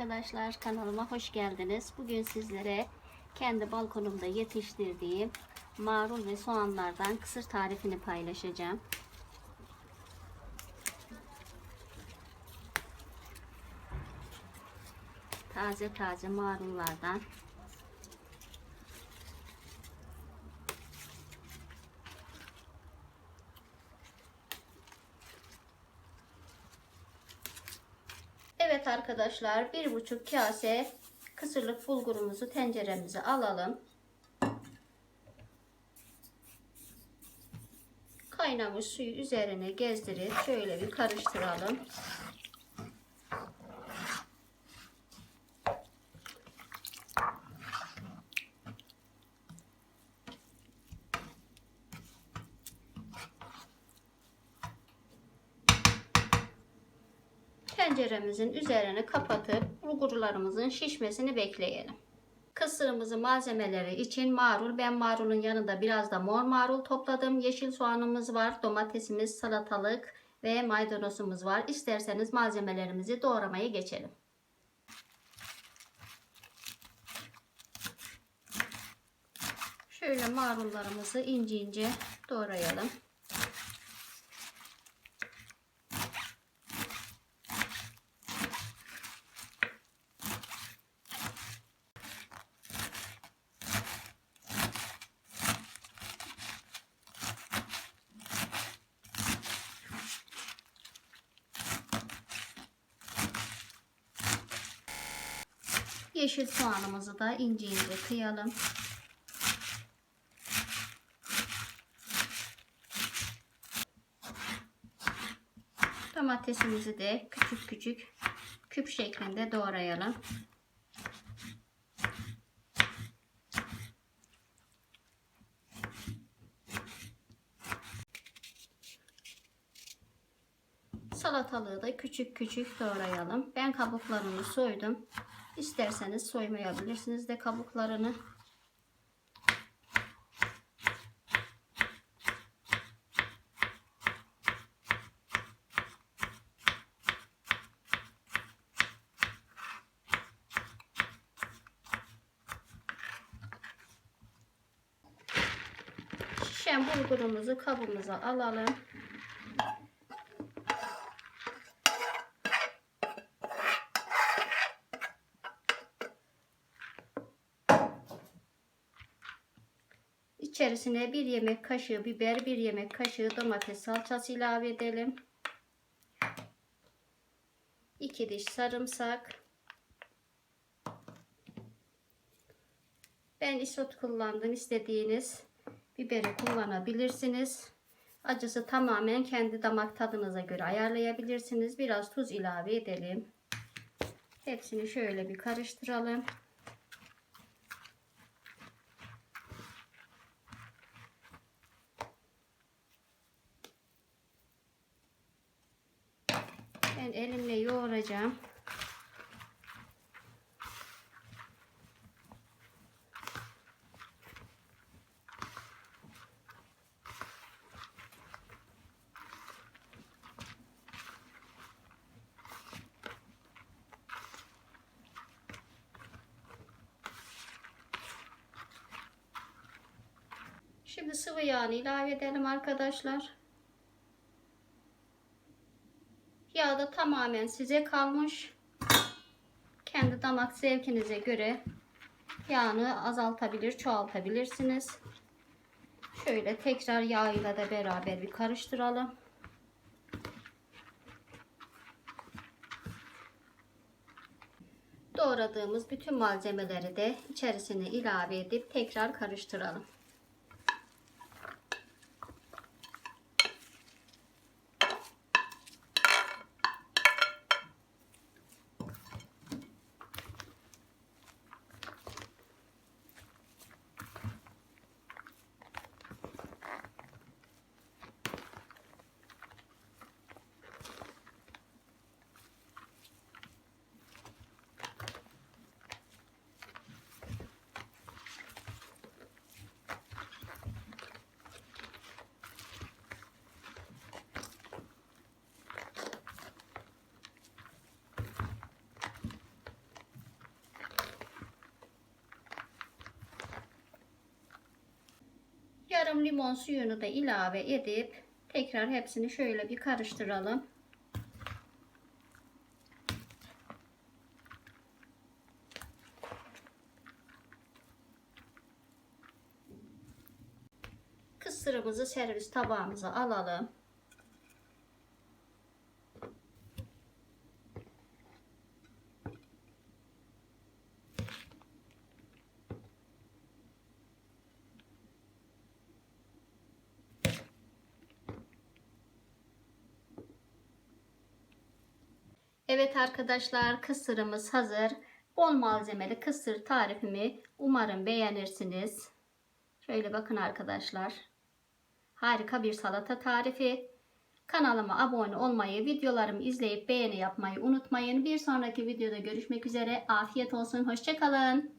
arkadaşlar kanalıma hoş geldiniz. Bugün sizlere kendi balkonumda yetiştirdiğim marul ve soğanlardan kısır tarifini paylaşacağım. Taze taze marullardan Arkadaşlar bir buçuk kase kısırlık bulgurumuzu tenceremize alalım. Kaynamış suyu üzerine gezdirip şöyle bir karıştıralım. Tenceremizin üzerini kapatıp bulgurlarımızın şişmesini bekleyelim. Kısırımızı malzemeleri için marul. Ben marulun yanında biraz da mor marul topladım. Yeşil soğanımız var, domatesimiz, salatalık ve maydanozumuz var. İsterseniz malzemelerimizi doğramaya geçelim. Şöyle marullarımızı ince ince doğrayalım. Yeşil soğanımızı da ince ince kıyalım. Domatesimizi de küçük küçük küp şeklinde doğrayalım. Salatalığı da küçük küçük doğrayalım. Ben kabuklarını soydum. İsterseniz soymayabilirsiniz de kabuklarını. Şişen bulgurumuzu kabımıza alalım. İçerisine bir yemek kaşığı biber, bir yemek kaşığı domates salçası ilave edelim. 2 diş sarımsak. Ben isot kullandım. İstediğiniz biberi kullanabilirsiniz. Acısı tamamen kendi damak tadınıza göre ayarlayabilirsiniz. Biraz tuz ilave edelim. Hepsini şöyle bir karıştıralım. Elimle yoğuracağım. Şimdi sıvı yağını ilave edelim arkadaşlar. Yağ da tamamen size kalmış. Kendi damak zevkinize göre yağını azaltabilir, çoğaltabilirsiniz. Şöyle tekrar yağıyla da beraber bir karıştıralım. Doğradığımız bütün malzemeleri de içerisine ilave edip tekrar karıştıralım. Yarım limon suyunu da ilave edip tekrar hepsini şöyle bir karıştıralım. Kısırımızı servis tabağımıza alalım. Evet arkadaşlar kısırımız hazır. Bol malzemeli kısır tarifimi umarım beğenirsiniz. Şöyle bakın arkadaşlar. Harika bir salata tarifi. Kanalıma abone olmayı, videolarımı izleyip beğeni yapmayı unutmayın. Bir sonraki videoda görüşmek üzere. Afiyet olsun. Hoşçakalın.